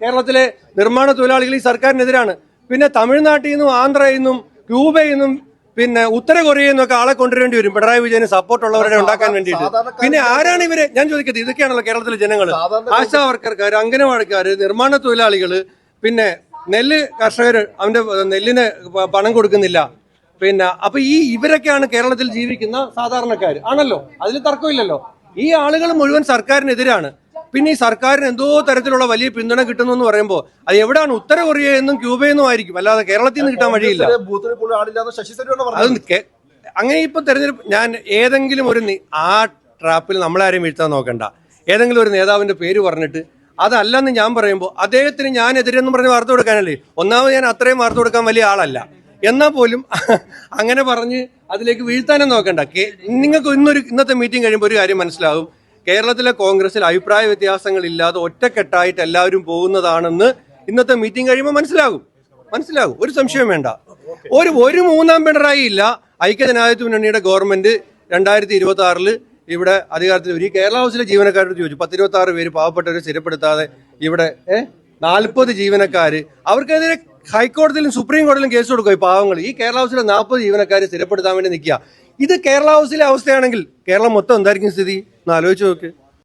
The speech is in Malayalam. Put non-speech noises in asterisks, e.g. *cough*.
കേരളത്തിലെ നിർമ്മാണ തൊഴിലാളികൾ ഈ സർക്കാരിനെതിരാണ്. പിന്നെ തമിഴ്നാട്ടിൽ നിന്നും ആന്ധ്രയിൽ നിന്നും ക്യൂബയിൽ നിന്നും പിന്നെ ഉത്തര കൊറിയയിൽ നിന്നൊക്കെ ആളെ കൊണ്ടുവരേണ്ടി വരും. പിണറായി വിജയന് സപ്പോർട്ട് ഉള്ളവരെ ഉണ്ടാക്കാൻ വേണ്ടിയിട്ട്. പിന്നെ ആരാണ് ഇവരെ? ഞാൻ ചോദിക്കട്ടെ ഇതൊക്കെയാണല്ലോ കേരളത്തിലെ ജനങ്ങൾ ആശാ വർക്കർക്കാർ അംഗനവാടിക്കാർ നിർമ്മാണ തൊഴിലാളികൾ പിന്നെ നെല്ല് കർഷകർ അവന്റെ നെല്ലിന് പണം കൊടുക്കുന്നില്ല. പിന്നെ അപ്പൊ ഈ ഇവരൊക്കെയാണ് കേരളത്തിൽ ജീവിക്കുന്ന സാധാരണക്കാർ ആണല്ലോ? അതിൽ തർക്കമില്ലല്ലോ. ഈ ആളുകൾ മുഴുവൻ സർക്കാരിനെതിരാണ്. പിന്നെ ഈ സർക്കാരിന് എന്തോ തരത്തിലുള്ള വലിയ പിന്തുണ കിട്ടുന്നു എന്ന് പറയുമ്പോൾ അത് എവിടെയാണ് ഉത്തര കൊറിയ എന്നും ക്യൂബയിൽ എന്നും ആയിരിക്കും. അല്ലാതെ കേരളത്തിൽ നിന്ന് കിട്ടാൻ വഴിയില്ല. അത് അങ്ങനെ ഇപ്പൊ തെരഞ്ഞെടുപ്പ് ഞാൻ ഏതെങ്കിലും ഒരു ആ ട്രാപ്പിൽ നമ്മളാരെയും വീഴ്ത്താൻ നോക്കണ്ട. ഏതെങ്കിലും ഒരു നേതാവിന്റെ പേര് പറഞ്ഞിട്ട് അതല്ലെന്ന് ഞാൻ പറയുമ്പോൾ അദ്ദേഹത്തിന് ഞാൻ എതിരെന്ന് പറഞ്ഞ് വാർത്ത കൊടുക്കാനല്ലേ? ഒന്നാമത് ഞാൻ അത്രയും വാർത്ത കൊടുക്കാൻ വലിയ ആളല്ല. എന്നാൽ പോലും *laughs* അങ്ങനെ പറഞ്ഞ് അതിലേക്ക് വീഴ്ത്താനും നോക്കണ്ട. നിങ്ങൾക്ക് ഇന്നൊരു ഇന്നത്തെ മീറ്റിംഗ് കഴിയുമ്പോൾ ഒരു കാര്യം മനസ്സിലാവും കേരളത്തിലെ കോൺഗ്രസിൽ അഭിപ്രായ വ്യത്യാസങ്ങൾ ഇല്ലാതെ ഒറ്റക്കെട്ടായിട്ട് എല്ലാവരും പോകുന്നതാണെന്ന് ഇന്നത്തെ മീറ്റിംഗ് കഴിയുമ്പോൾ മനസ്സിലാകും. മനസ്സിലാകും. ഒരു സംശയം വേണ്ട. ഒരു ഒരു മൂന്നാം പിണറായി ഇല്ല. ഐക്യജനാധിപത്യ മുന്നണിയുടെ ഗവൺമെന്റ് രണ്ടായിരത്തി ഇരുപത്തി ആറിൽ ഇവിടെ അധികാരത്തിൽ ഒരു കേരള ഹൗസിലെ ജീവനക്കാരോട് ചോദിച്ചു. പത്തിരുപത്തി ആറ് പേര് പാവപ്പെട്ടവരെ സ്ഥിരപ്പെടുത്താതെ ഇവിടെ നാൽപ്പത് ജീവനക്കാര്. അവർക്കെതിരെ ഹൈക്കോടതിയിലും സുപ്രീം കോടതിയിലും കേസ് കൊടുക്കും ഈ പാവങ്ങൾ ഈ കേരള ഹൗസിലെ നാൽപ്പത് ജീവനക്കാരെ സ്ഥിരപ്പെടുത്താൻ വേണ്ടി നിൽക്കുക. ഇത് കേരള ഹൗസിലെ അവസ്ഥയാണെങ്കിൽ കേരളം മൊത്തം എന്തായിരിക്കും സ്ഥിതി? ഒന്ന് ആലോചിച്ച് നോക്ക്.